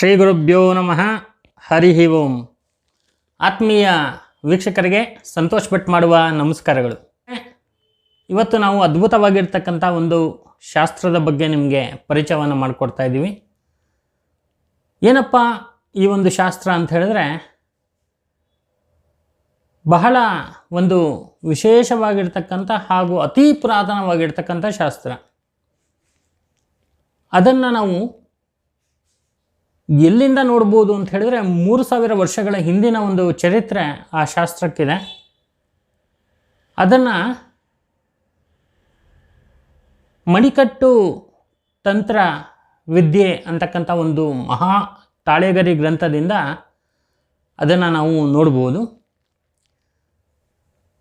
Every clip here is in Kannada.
ಶ್ರೀ ಗುರುಭ್ಯೋ ನಮಃ. ಹರಿ ಓಂ. ಆತ್ಮೀಯ ವೀಕ್ಷಕರಿಗೆ ಸಂತೋಷ್ ಭಟ್ ಮಾಡುವ ನಮಸ್ಕಾರಗಳು. ಇವತ್ತು ನಾವು ಅದ್ಭುತವಾಗಿರ್ತಕ್ಕಂಥ ಒಂದು ಶಾಸ್ತ್ರದ ಬಗ್ಗೆ ನಿಮಗೆ ಪರಿಚಯವನ್ನು ಮಾಡಿಕೊಡ್ತಾ ಇದ್ದೀವಿ. ಏನಪ್ಪ ಈ ಒಂದು ಶಾಸ್ತ್ರ ಅಂತ ಹೇಳಿದ್ರೆ, ಬಹಳ ಒಂದು ವಿಶೇಷವಾಗಿರ್ತಕ್ಕಂಥ ಹಾಗೂ ಅತಿ ಪುರಾತನವಾಗಿರ್ತಕ್ಕಂಥ ಶಾಸ್ತ್ರ. ಅದನ್ನು ನಾವು ಎಲ್ಲಿಂದ ನೋಡ್ಬೋದು ಅಂತ ಹೇಳಿದ್ರೆ ಮೂರು ಸಾವಿರ ವರ್ಷಗಳ ಹಿಂದಿನ ಒಂದು ಚರಿತ್ರೆ ಆ ಶಾಸ್ತ್ರಕ್ಕಿದೆ. ಅದನ್ನು ಮಣಿಕಟ್ಟು ತಂತ್ರ ವಿದ್ಯೆ ಅಂತಕ್ಕಂಥ ಒಂದು ಮಹಾ ತಾಳೆಗರಿ ಗ್ರಂಥದಿಂದ ಅದನ್ನು ನಾವು ನೋಡ್ಬೋದು.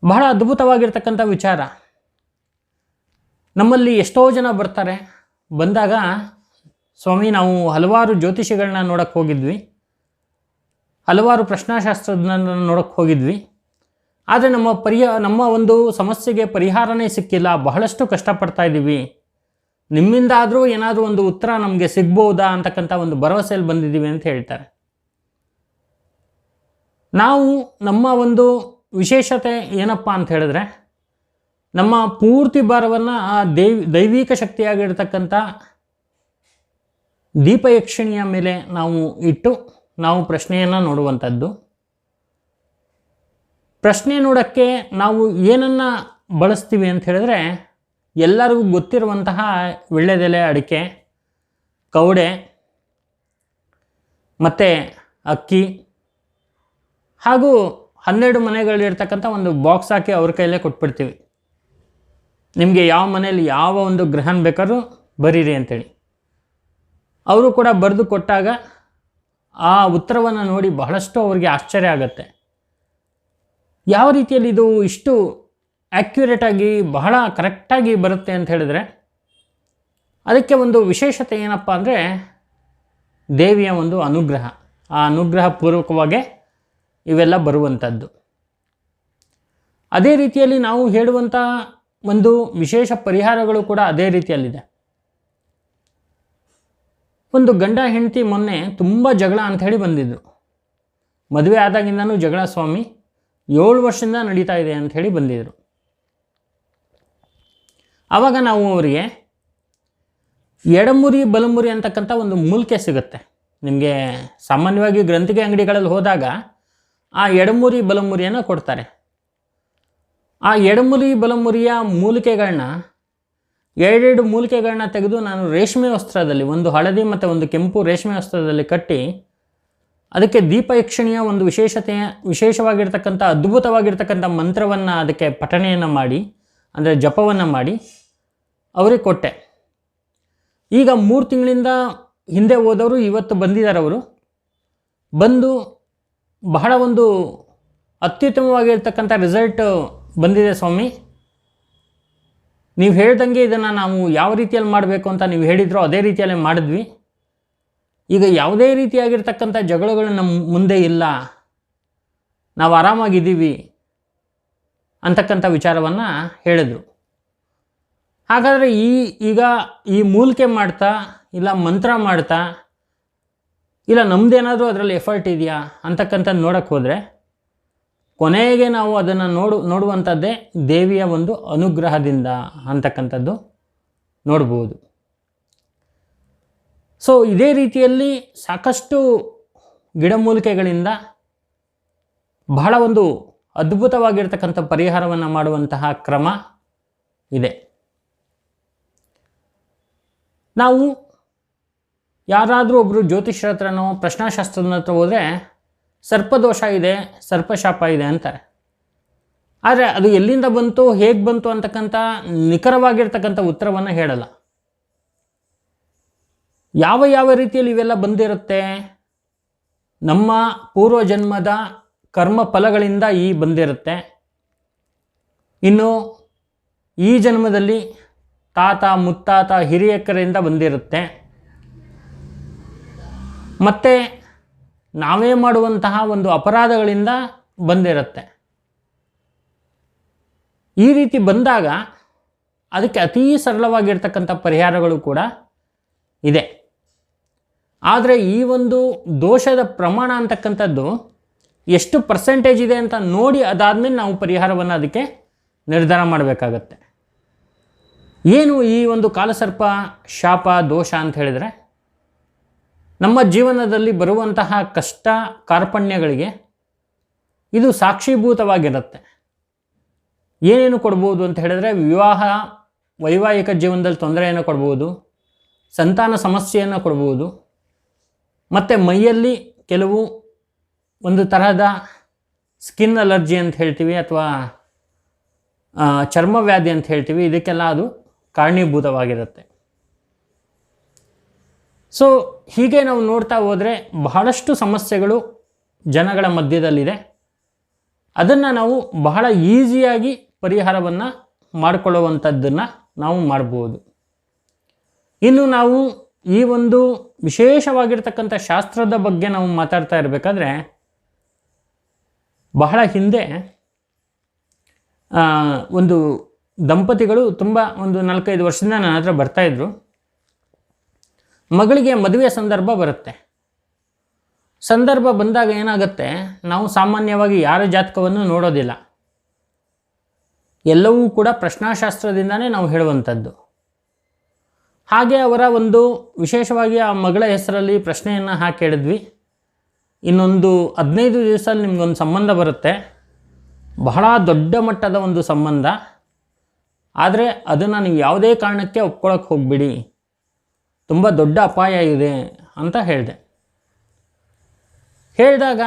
ಬಹಳ ಅದ್ಭುತವಾಗಿರ್ತಕ್ಕಂಥ ವಿಚಾರ. ನಮ್ಮಲ್ಲಿ ಎಷ್ಟೋ ಜನ ಬರ್ತಾರೆ. ಬಂದಾಗ ಸ್ವಾಮಿ, ನಾವು ಹಲವಾರು ಜ್ಯೋತಿಷಿಗಳನ್ನ ನೋಡಕ್ಕೆ ಹೋಗಿದ್ವಿ. ಹಲವಾರು ಪ್ರಶ್ನಾಶಾಸ್ತ್ರಜ್ಞರನ್ನ ನೋಡಕ್ಕೆ ಹೋಗಿದ್ವಿ. ಆದರೆ ನಮ್ಮ ಪರಿಹ ನಮ್ಮ ಒಂದು ಸಮಸ್ಯೆಗೆ ಪರಿಹಾರನೇ ಸಿಕ್ಕಿಲ್ಲ. ಬಹಳಷ್ಟು ಕಷ್ಟಪಡ್ತಾ ಇದ್ದೀವಿ. ನಿಮ್ಮಿಂದಾದರೂ ಏನಾದರೂ ಒಂದು ಉತ್ತರ ನಮಗೆ ಸಿಗ್ಬೋದಾ ಅಂತಕ್ಕಂಥ ಒಂದು ಭರವಸೆಯಲ್ಲಿ ಬಂದಿದ್ದೀವಿ ಅಂತ ಹೇಳ್ತಾರೆ. ನಾವು ನಮ್ಮ ಒಂದು ವಿಶೇಷತೆ ಏನಪ್ಪ ಅಂತ ಹೇಳಿದ್ರೆ, ನಮ್ಮ ಪೂರ್ತಿ ಭಾರವನ್ನು ಆ ದೈವಿ, ದೈವಿಕ ಶಕ್ತಿಯಾಗಿರ್ತಕ್ಕಂಥ ದೀಪಯಕ್ಷಿಣಿಯ ಮೇಲೆ ನಾವು ಇಟ್ಟು ನಾವು ಪ್ರಶ್ನೆಯನ್ನು ನೋಡುವಂಥದ್ದು. ಪ್ರಶ್ನೆ ನೋಡೋಕ್ಕೆ ನಾವು ಏನನ್ನು ಬಳಸ್ತೀವಿ ಅಂತ ಹೇಳಿದ್ರೆ, ಎಲ್ಲರಿಗೂ ಗೊತ್ತಿರುವಂತಹ ವಿಳ್ಳೆದೆಲೆ, ಅಡಿಕೆ ಕೌಡೆ ಮತ್ತು ಅಕ್ಕಿ, ಹಾಗೂ ಹನ್ನೆರಡು ಮನೆಗಳಿರ್ತಕ್ಕಂಥ ಒಂದು ಬಾಕ್ಸ್ ಹಾಕಿ ಅವ್ರ ಕೈಲೇ ಕೊಟ್ಬಿಡ್ತೀವಿ. ನಿಮಗೆ ಯಾವ ಮನೆಯಲ್ಲಿ ಯಾವ ಒಂದು ಗ್ರಹನ್ ಬೇಕಾದ್ರೂ ಬರೀರಿ ಅಂತೇಳಿ. ಅವರು ಕೂಡ ಬರೆದು ಕೊಟ್ಟಾಗ ಆ ಉತ್ತರವನ್ನು ನೋಡಿ ಬಹಳಷ್ಟು ಅವರಿಗೆ ಆಶ್ಚರ್ಯ ಆಗುತ್ತೆ. ಯಾವ ರೀತಿಯಲ್ಲಿ ಇದು ಇಷ್ಟು ಆ್ಯಕ್ಯುರೇಟಾಗಿ ಬಹಳ ಕರೆಕ್ಟಾಗಿ ಬರುತ್ತೆ ಅಂತ ಹೇಳಿದ್ರೆ, ಅದಕ್ಕೆ ಒಂದು ವಿಶೇಷತೆ ಏನಪ್ಪ ಅಂದರೆ, ದೇವಿಯ ಒಂದು ಅನುಗ್ರಹ. ಆ ಅನುಗ್ರಹ ಪೂರ್ವಕವಾಗೇ ಇವೆಲ್ಲ ಬರುವಂಥದ್ದು ಅದೇ ರೀತಿಯಲ್ಲಿ ನಾವು ಹೇಳುವಂಥ ಒಂದು ವಿಶೇಷ ಪರಿಹಾರಗಳು ಕೂಡ ಅದೇ ರೀತಿಯಲ್ಲಿದೆ. ಒಂದು ಗಂಡ ಹೆಂಡತಿ ಮೊನ್ನೆ ತುಂಬ ಜಗಳ ಅಂತ ಹೇಳಿ ಬಂದಿದ್ದರು ಮದುವೆ ಆದಾಗಿಂದನೂ ಜಗಳ ಸ್ವಾಮಿ, ಏಳು ವರ್ಷದಿಂದ ನಡೀತಾ ಇದೆ ಅಂತ ಹೇಳಿ ಬಂದಿದ್ದರು ಆವಾಗ ನಾವು ಅವರಿಗೆ ಎಡಮುರಿ, ಬಲಮುರಿ ಅಂತಕ್ಕಂಥ ಒಂದು ಮೂಲಿಕೆ ಸಿಗುತ್ತೆ. ನಿಮಗೆ ಸಾಮಾನ್ಯವಾಗಿ ಗ್ರಂಥಿಗೆ ಅಂಗಡಿಗಳಲ್ಲಿ ಹೋದಾಗ ಆ ಎಡಮುರಿ, ಬಲಮುರಿಯನ್ನು ಕೊಡ್ತಾರೆ. ಆ ಎಡಮುರಿ, ಬಲಮುರಿಯ ಮೂಲಿಕೆಗಳನ್ನ ಎರಡೆರಡು ಮೂಲಿಕೆಗಳನ್ನ ತೆಗೆದು ನಾನು ರೇಷ್ಮೆ ವಸ್ತ್ರದಲ್ಲಿ, ಒಂದು ಹಳದಿ ಮತ್ತು ಒಂದು ಕೆಂಪು ರೇಷ್ಮೆ ವಸ್ತ್ರದಲ್ಲಿ ಕಟ್ಟಿ, ಅದಕ್ಕೆ ದೀಪಯಕ್ಷಣಿಯ ಒಂದು ವಿಶೇಷತೆಯ ವಿಶೇಷವಾಗಿರ್ತಕ್ಕಂಥ, ಅದ್ಭುತವಾಗಿರ್ತಕ್ಕಂಥ ಮಂತ್ರವನ್ನು ಅದಕ್ಕೆ ಪಠಣೆಯನ್ನು ಮಾಡಿ, ಅಂದರೆ ಜಪವನ್ನು ಮಾಡಿ ಅವರಿಗೆ ಕೊಟ್ಟೆ. ಈಗ ಮೂರು ತಿಂಗಳಿಂದ ಹಿಂದೆ ಹೋದವರು, ಇವತ್ತು ಬಂದಿದ್ದಾರೆ ಅವರು. ಬಂದು ಬಹಳ ಒಂದು ಅತ್ಯುತ್ತಮವಾಗಿರ್ತಕ್ಕಂಥ ರಿಸಲ್ಟ್ ಬಂದಿದೆ ಸ್ವಾಮಿ. ನೀವು ಹೇಳ್ದಂಗೆ ಇದನ್ನು ನಾವು ಯಾವ ರೀತಿಯಲ್ಲಿ ಮಾಡಬೇಕು ಅಂತ ನೀವು ಹೇಳಿದ್ರೋ ಅದೇ ರೀತಿಯಲ್ಲಿ ಮಾಡಿದ್ವಿ. ಈಗ ಯಾವುದೇ ರೀತಿಯಾಗಿರ್ತಕ್ಕಂಥ ಜಗಳಗಳು ನಮ್ಮ ಮುಂದೆ ಇಲ್ಲ. ನಾವು ಆರಾಮಾಗಿದ್ದೀವಿ ಅಂತಕ್ಕಂಥ ವಿಚಾರವನ್ನು ಹೇಳಿದರು. ಹಾಗಾದರೆ ಈ ಈಗ ಈ ಮೂಲಿಕೆ ಮಾಡ್ತಾ ಇಲ್ಲ ಮಂತ್ರ ಮಾಡ್ತಾ ಇಲ್ಲ ನಮ್ಮದೇನಾದರೂ ಅದರಲ್ಲಿ ಎಫರ್ಟ್ ಇದೆಯಾ ಅಂತಕ್ಕಂಥದ್ದು ನೋಡೋಕ್ಕೆ ಹೋದರೆ ಕೊನೆಗೆ ನಾವು ಅದನ್ನು ನೋಡು ನೋಡುವಂಥದ್ದೇ ದೇವಿಯ ಒಂದು ಅನುಗ್ರಹದಿಂದ ಅಂತಕ್ಕಂಥದ್ದು ನೋಡ್ಬೋದು. ಸೊ ಇದೇ ರೀತಿಯಲ್ಲಿ ಸಾಕಷ್ಟು ಗಿಡಮೂಲಿಕೆಗಳಿಂದ ಬಹಳ ಒಂದು ಅದ್ಭುತವಾಗಿರ್ತಕ್ಕಂಥ ಪರಿಹಾರವನ್ನು ಮಾಡುವಂತಹ ಕ್ರಮ ಇದೆ. ನಾವು ಯಾರಾದರೂ ಒಬ್ಬರು ಜ್ಯೋತಿಷ್ಯರ ಹತ್ರನೋ ಪ್ರಶ್ನಾಶಾಸ್ತ್ರದ ಹತ್ರ ಹೋದರೆ ಸರ್ಪದೋಷ ಇದೆ, ಸರ್ಪಶಾಪ ಇದೆ ಅಂತಾರೆ. ಆದರೆ ಅದು ಎಲ್ಲಿಂದ ಬಂತು, ಹೇಗೆ ಬಂತು ಅಂತಕ್ಕಂಥ ನಿಖರವಾಗಿರ್ತಕ್ಕಂಥ ಉತ್ತರವನ್ನು ಹೇಳಲ್ಲ. ಯಾವ ಯಾವ ರೀತಿಯಲ್ಲಿ ಇವೆಲ್ಲ ಬಂದಿರುತ್ತೆ? ನಮ್ಮ ಪೂರ್ವಜನ್ಮದ ಕರ್ಮ ಫಲಗಳಿಂದ ಈ ಬಂದಿರುತ್ತೆ. ಇನ್ನು ಈ ಜನ್ಮದಲ್ಲಿ ತಾತ, ಮುತ್ತಾತ, ಹಿರಿಯಕರಿಂದ ಬಂದಿರುತ್ತೆ. ಮತ್ತು ನಾವೇ ಮಾಡುವಂತಹ ಒಂದು ಅಪರಾಧಗಳಿಂದ ಬಂದಿರುತ್ತೆ. ಈ ರೀತಿ ಬಂದಾಗ ಅದಕ್ಕೆ ಅತೀ ಸರಳವಾಗಿರ್ತಕ್ಕಂಥ ಪರಿಹಾರಗಳು ಕೂಡ ಇದೆ. ಆದರೆ ಈ ಒಂದು ದೋಷದ ಪ್ರಮಾಣ ಅಂತಕ್ಕಂಥದ್ದು ಎಷ್ಟು ಪರ್ಸೆಂಟೇಜ್ ಇದೆ ಅಂತ ನೋಡಿ ಅದಾದಮೇಲೆ ನಾವು ಪರಿಹಾರವನ್ನು ಅದಕ್ಕೆ ನಿರ್ಧಾರ ಮಾಡಬೇಕಾಗತ್ತೆ. ಏನು ಈ ಒಂದು ಕಾಲಸರ್ಪ ಶಾಪ ದೋಷ ಅಂತ ಹೇಳಿದರೆ ನಮ್ಮ ಜೀವನದಲ್ಲಿ ಬರುವಂತಹ ಕಷ್ಟ ಕಾರ್ಪಣ್ಯಗಳಿಗೆ ಇದು ಸಾಕ್ಷೀಭೂತವಾಗಿರುತ್ತೆ. ಏನೇನು ಕೊಡ್ಬೋದು ಅಂತ ಹೇಳಿದ್ರೆ ವಿವಾಹ, ವೈವಾಹಿಕ ಜೀವನದಲ್ಲಿ ತೊಂದರೆಯನ್ನು ಕೊಡ್ಬೋದು, ಸಂತಾನ ಸಮಸ್ಯೆಯನ್ನು ಕೊಡ್ಬೋದು, ಮತ್ತು ಮೈಯಲ್ಲಿ ಕೆಲವು ಒಂದು ತರಹದ ಸ್ಕಿನ್ ಅಲರ್ಜಿ ಅಂತ ಹೇಳ್ತೀವಿ ಅಥವಾ ಚರ್ಮವ್ಯಾಧಿ ಅಂತ ಹೇಳ್ತೀವಿ, ಇದಕ್ಕೆಲ್ಲ ಅದು ಕಾರಣೀಭೂತವಾಗಿರುತ್ತೆ. ಸೊ ಹೀಗೆ ನಾವು ನೋಡ್ತಾ ಹೋದರೆ ಬಹಳಷ್ಟು ಸಮಸ್ಯೆಗಳು ಜನಗಳ ಮಧ್ಯದಲ್ಲಿದೆ. ಅದನ್ನು ನಾವು ಬಹಳ ಈಸಿಯಾಗಿ ಪರಿಹಾರವನ್ನು ಮಾಡಿಕೊಳ್ಳುವಂಥದ್ದನ್ನು ನಾವು ಮಾಡ್ಬೋದು. ಇನ್ನು ನಾವು ಈ ಒಂದು ವಿಶೇಷವಾಗಿರ್ತಕ್ಕಂಥ ಶಾಸ್ತ್ರದ ಬಗ್ಗೆ ನಾವು ಮಾತಾಡ್ತಾ ಇರಬೇಕಾದ್ರೆ, ಬಹಳ ಹಿಂದೆ ಒಂದು ದಂಪತಿಗಳು ತುಂಬ ಒಂದು ನಾಲ್ಕೈದು ವರ್ಷದಿಂದ ನನ್ನ ಹತ್ರ ಬರ್ತಾಯಿದ್ರು ಮಗಳಿಗೆ ಮದುವೆ ಸಂದರ್ಭ ಬರುತ್ತೆ. ಸಂದರ್ಭ ಬಂದಾಗ ಏನಾಗುತ್ತೆ? ನಾವು ಸಾಮಾನ್ಯವಾಗಿ ಯಾರ ಜಾತಕವನ್ನು ನೋಡೋದಿಲ್ಲ. ಎಲ್ಲವೂ ಕೂಡ ಪ್ರಶ್ನಾಶಾಸ್ತ್ರದಿಂದನೇ ನಾವು ಹೇಳುವಂಥದ್ದು. ಹಾಗೆ ಅವರ ಒಂದು ವಿಶೇಷವಾಗಿ ಆ ಮಗಳ ಹೆಸರಲ್ಲಿ ಪ್ರಶ್ನೆಯನ್ನು ಹಾಕಿ ಹೇಳಿದ್ವಿ. ಇನ್ನೊಂದು ಹದಿನೈದು ದಿವಸದಲ್ಲಿ ನಿಮಗೊಂದು ಸಂಬಂಧ ಬರುತ್ತೆ. ಬಹಳ ದೊಡ್ಡ ಮಟ್ಟದ ಒಂದು ಸಂಬಂಧ. ಆದರೆ ಅದನ್ನು ನೀವು ಯಾವುದೇ ಕಾರಣಕ್ಕೆ ಒಪ್ಕೊಳ್ಳೋಕೆ ಹೋಗ್ಬಿಡಿ. ತುಂಬ ದೊಡ್ಡ ಅಪಾಯ ಇದೆ ಅಂತ ಹೇಳಿದೆ. ಹೇಳಿದಾಗ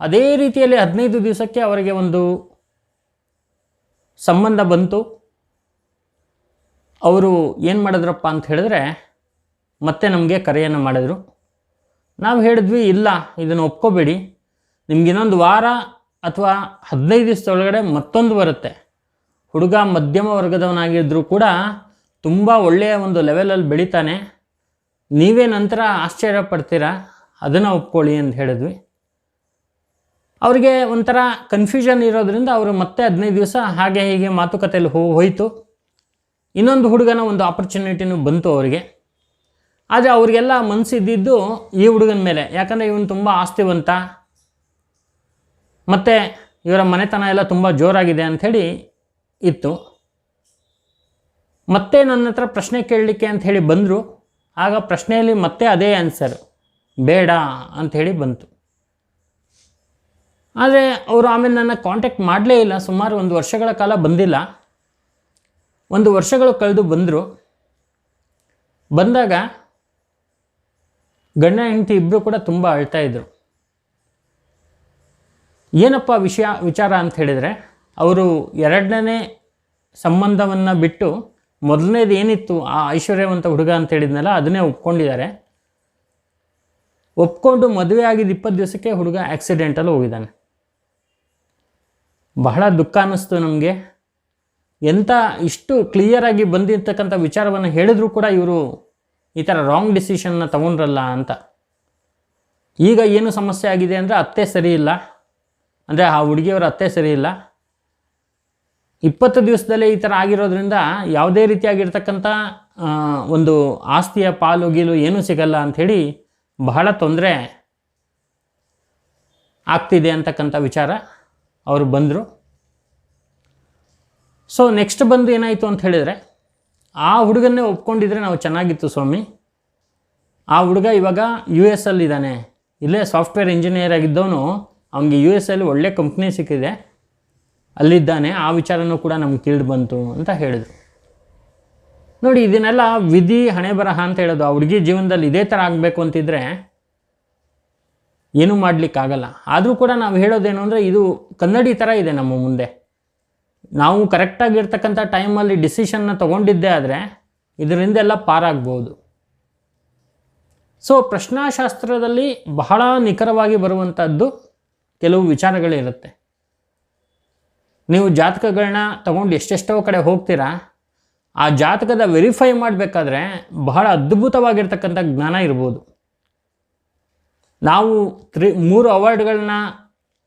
ಅದೇ ರೀತಿಯಲ್ಲಿ ಹದಿನೈದು ದಿವಸಕ್ಕೆ ಅವರಿಗೆ ಒಂದು ಸಂಬಂಧ ಬಂತು. ಅವರು ಏನು ಮಾಡಿದ್ರಪ್ಪ ಅಂತ ಹೇಳಿದ್ರೆ ಮತ್ತೆ ನಮಗೆ ಕರೆಯನ್ನು ಮಾಡಿದರು. ನಾವು ಹೇಳಿದ್ವಿ, ಇಲ್ಲ, ಇದನ್ನು ಒಪ್ಕೋಬೇಡಿ. ನಿಮ್ಗೆ ಇನ್ನೊಂದು ವಾರ ಅಥವಾ ಹದಿನೈದು ದಿವಸದೊಳಗಡೆ ಮತ್ತೊಂದು ಬರುತ್ತೆ. ಹುಡುಗ ಮಧ್ಯಮ ವರ್ಗದವನಾಗಿದ್ದರೂ ಕೂಡ ತುಂಬ ಒಳ್ಳೆಯ ಒಂದು ಲೆವೆಲಲ್ಲಿ ಬೆಳಿತಾನೆ. ನೀವೇ ನಂತರ ಆಶ್ಚರ್ಯ ಪಡ್ತೀರಾ? ಅದನ್ನು ಒಪ್ಕೊಳ್ಳಿ ಅಂತ ಹೇಳಿದ್ವಿ. ಅವರಿಗೆ ಒಂಥರ ಕನ್ಫ್ಯೂಷನ್ ಇರೋದ್ರಿಂದ ಅವರು ಮತ್ತೆ ಹದಿನೈದು ದಿವಸ ಹಾಗೆ ಹೀಗೆ ಮಾತುಕತೆಯಲ್ಲಿ ಹೋ, ಹೋಯಿತು. ಇನ್ನೊಂದು ಹುಡುಗನ ಒಂದು ಆಪರ್ಚುನಿಟಿನೂ ಬಂತು ಅವರಿಗೆ. ಆದರೆ ಅವರಿಗೆಲ್ಲ ಮನಸ್ಸಿದ್ದಿದ್ದು ಈ ಹುಡುಗನ ಮೇಲೆ. ಯಾಕಂದರೆ ಇವನು ತುಂಬ ಆಸ್ತಿವಂತ. ಮತ್ತು ಇವರ ಮನೆತನ ಎಲ್ಲ ತುಂಬ ಜೋರಾಗಿದೆ ಅಂಥೇಳಿ ಇತ್ತು. ಮತ್ತೆ ನನ್ನ ಹತ್ರ ಪ್ರಶ್ನೆ ಕೇಳಲಿಕ್ಕೆ ಅಂಥೇಳಿ ಬಂದರು. ಆಗ ಪ್ರಶ್ನೆಯಲ್ಲಿ ಮತ್ತೆ ಅದೇ ಆನ್ಸರ್ ಬೇಡ ಅಂಥೇಳಿ ಬಂತು. ಆದರೆ ಅವರು ಆಮೇಲೆ ನನ್ನ ಕಾಂಟ್ಯಾಕ್ಟ್ ಮಾಡಲೇ ಇಲ್ಲ, ಸುಮಾರು ಒಂದು ವರ್ಷಗಳ ಕಾಲ ಬಂದಿಲ್ಲ. ಒಂದು ವರ್ಷಗಳು ಕಳೆದು ಬಂದರು. ಬಂದಾಗ ಗಂಡ ಹೆಂಡತಿ ಇಬ್ಬರು ಕೂಡ ತುಂಬ ಅಳ್ತಾ ಇದ್ರು. ಏನಪ್ಪ ವಿಷಯ ವಿಚಾರ ಅಂತ ಹೇಳಿದರೆ, ಅವರು ಎರಡನೇ ಸಂಬಂಧವನ್ನು ಬಿಟ್ಟು ಮೊದಲನೇದು ಏನಿತ್ತು, ಆ ಐಶ್ವರ್ಯವಂತ ಹುಡುಗ ಅಂತ ಹೇಳಿದ್ನಲ್ಲ, ಅದನ್ನೇ ಒಪ್ಕೊಂಡಿದ್ದಾರೆ. ಒಪ್ಕೊಂಡು ಮದುವೆ ಆಗಿದ್ದು ಇಪ್ಪತ್ತು ದಿವಸಕ್ಕೆ ಹುಡುಗ ಆಕ್ಸಿಡೆಂಟಲ್ಲಿ ಹೋಗಿದ್ದಾನೆ. ಬಹಳ ದುಃಖ ಅನ್ನಿಸ್ತು ನಮಗೆ. ಎಂಥ ಇಷ್ಟು ಕ್ಲಿಯರಾಗಿ ಬಂದಿರ್ತಕ್ಕಂಥ ವಿಚಾರವನ್ನು ಹೇಳಿದ್ರು ಕೂಡ ಇವರು ಈ ಥರ ರಾಂಗ್ ಡಿಸಿಷನ್ನ ತಗೊಂಡ್ರಲ್ಲ ಅಂತ. ಈಗ ಏನು ಸಮಸ್ಯೆ ಆಗಿದೆ ಅಂದರೆ ಅತ್ತೆ ಸರಿ ಇಲ್ಲ. ಅಂದರೆ ಆ ಹುಡುಗಿಯವರ ಅತ್ತೆ ಸರಿ ಇಲ್ಲ. ಇಪ್ಪತ್ತು ದಿವಸದಲ್ಲೇ ಈ ಥರ ಆಗಿರೋದ್ರಿಂದ ಯಾವುದೇ ರೀತಿಯಾಗಿರ್ತಕ್ಕಂಥ ಒಂದು ಆಸ್ತಿಯ ಪಾಲು ಗೀಲು ಏನೂ ಸಿಗಲ್ಲ ಅಂಥೇಳಿ ಬಹಳ ತೊಂದರೆ ಆಗ್ತಿದೆ ಅಂತಕ್ಕಂಥ ವಿಚಾರ ಅವರು ಬಂದರು. ಸೊ ನೆಕ್ಸ್ಟ್ ಬಂದು ಏನಾಯಿತು ಅಂತ ಹೇಳಿದರೆ, ಆ ಹುಡುಗನ್ನೇ ಒಪ್ಕೊಂಡಿದ್ರೆ ನಾವು ಚೆನ್ನಾಗಿತ್ತು ಸ್ವಾಮಿ. ಆ ಹುಡುಗ ಇವಾಗ ಯು ಎಸ್ ಅಲ್ಲಿದ್ದಾನೆ. ಇಲ್ಲೇ ಸಾಫ್ಟ್ವೇರ್ ಇಂಜಿನಿಯರ್ ಆಗಿದ್ದವನು. ಅವನಿಗೆ ಯು ಎಸ್ ಅಲ್ಲಿ ಒಳ್ಳೆ ಕಂಪ್ನಿ ಸಿಕ್ಕಿದೆ. ಅಲ್ಲಿದ್ದಾನೆ, ಆ ವಿಚಾರನೂ ಕೂಡ ನಮ್ಗೆ ತಿಳಿದು ಬಂತು ಅಂತ ಹೇಳಿದರು. ನೋಡಿ, ಇದನ್ನೆಲ್ಲ ವಿಧಿ ಹಣೆ ಬರಹ ಅಂತ ಹೇಳೋದು, ಆ ಹುಡುಗಿ ಜೀವನದಲ್ಲಿ ಇದೇ ಥರ ಆಗಬೇಕು ಅಂತಿದ್ರೆ ಏನೂ ಮಾಡಲಿಕ್ಕಾಗಲ್ಲ. ಆದರೂ ಕೂಡ ನಾವು ಹೇಳೋದೇನು ಅಂದರೆ, ಇದು ಕನ್ನಡಿ ಥರ ಇದೆ ನಮ್ಮ ಮುಂದೆ. ನಾವು ಕರೆಕ್ಟಾಗಿರ್ತಕ್ಕಂಥ ಟೈಮಲ್ಲಿ ಡಿಸಿಷನ್ನ ತೊಗೊಂಡಿದ್ದೇ ಆದರೆ ಇದರಿಂದೆಲ್ಲ ಪಾರಾಗ್ಬೋದು. ಸೊ ಪ್ರಶ್ನಾಶಾಸ್ತ್ರದಲ್ಲಿ ಬಹಳ ನಿಖರವಾಗಿ ಬರುವಂಥದ್ದು ಕೆಲವು ವಿಚಾರಗಳಿರುತ್ತೆ. ನೀವು ಜಾತಕಗಳನ್ನ ತಗೊಂಡು ಎಷ್ಟೆಷ್ಟೋ ಕಡೆ ಹೋಗ್ತೀರಾ, ಆ ಜಾತಕದ ವೆರಿಫೈ ಮಾಡಬೇಕಾದ್ರೆ ಬಹಳ ಅದ್ಭುತವಾಗಿರ್ತಕ್ಕಂಥ ಜ್ಞಾನ ಇರ್ಬೋದು. ನಾವು ತ್ರಿ, ಮೂರು ಅವಾರ್ಡ್ಗಳನ್ನ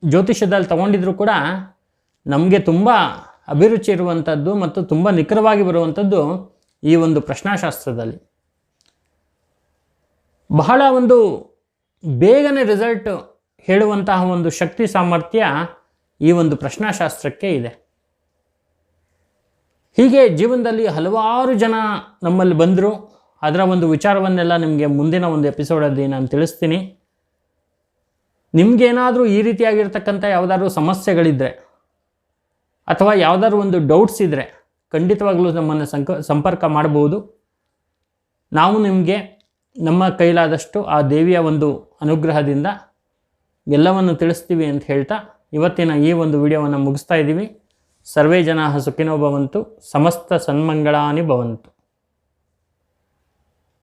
ಜ್ಯೋತಿಷ್ಯದಲ್ಲಿ ತಗೊಂಡಿದ್ರು ಕೂಡ ನಮಗೆ ತುಂಬ ಅಭಿರುಚಿ ಇರುವಂಥದ್ದು ಮತ್ತು ತುಂಬ ನಿಖರವಾಗಿ ಬರುವಂಥದ್ದು ಈ ಒಂದು ಪ್ರಶ್ನಾಶಾಸ್ತ್ರದಲ್ಲಿ. ಬಹಳ ಒಂದು ಬೇಗನೆ ರಿಸಲ್ಟ್ ಹೇಳುವಂತಹ ಒಂದು ಶಕ್ತಿ ಸಾಮರ್ಥ್ಯ ಈ ಒಂದು ಪ್ರಶ್ನಾಶಾಸ್ತ್ರಕ್ಕೆ ಇದೆ. ಹೀಗೆ ಜೀವನದಲ್ಲಿ ಹಲವಾರು ಜನ ನಮ್ಮಲ್ಲಿ ಬಂದರು. ಅದರ ಒಂದು ವಿಚಾರವನ್ನೆಲ್ಲ ನಿಮಗೆ ಮುಂದಿನ ಒಂದು ಎಪಿಸೋಡಲ್ಲಿ ನಾನು ತಿಳಿಸ್ತೀನಿ. ನಿಮಗೇನಾದರೂ ಈ ರೀತಿಯಾಗಿರ್ತಕ್ಕಂಥ ಯಾವುದಾದ್ರೂ ಸಮಸ್ಯೆಗಳಿದ್ದರೆ ಅಥವಾ ಯಾವುದಾದ್ರು ಒಂದು ಡೌಟ್ಸ್ ಇದ್ದರೆ ಖಂಡಿತವಾಗಲೂ ನಮ್ಮನ್ನು ಸಂಕ, ಸಂಪರ್ಕ ಮಾಡಬಹುದು ನಾವು ನಿಮಗೆ ನಮ್ಮ ಕೈಲಾದಷ್ಟು ಆ ದೇವಿಯ ಒಂದು ಅನುಗ್ರಹದಿಂದ ಎಲ್ಲವನ್ನು ತಿಳಿಸ್ತೀವಿ ಅಂತ ಹೇಳ್ತಾ ಇವತ್ತಿನ ಈ ಒಂದು ವಿಡಿಯೋವನ್ನು ಮುಗಿಸ್ತಾ ಇದ್ದೀವಿ. ಸರ್ವೇ ಜನ ಸುಖಿನೋ ಭವಂತು ಸಮಸ್ತ ಸನ್ಮಂಗಳಾನಿ ಭವಂತು.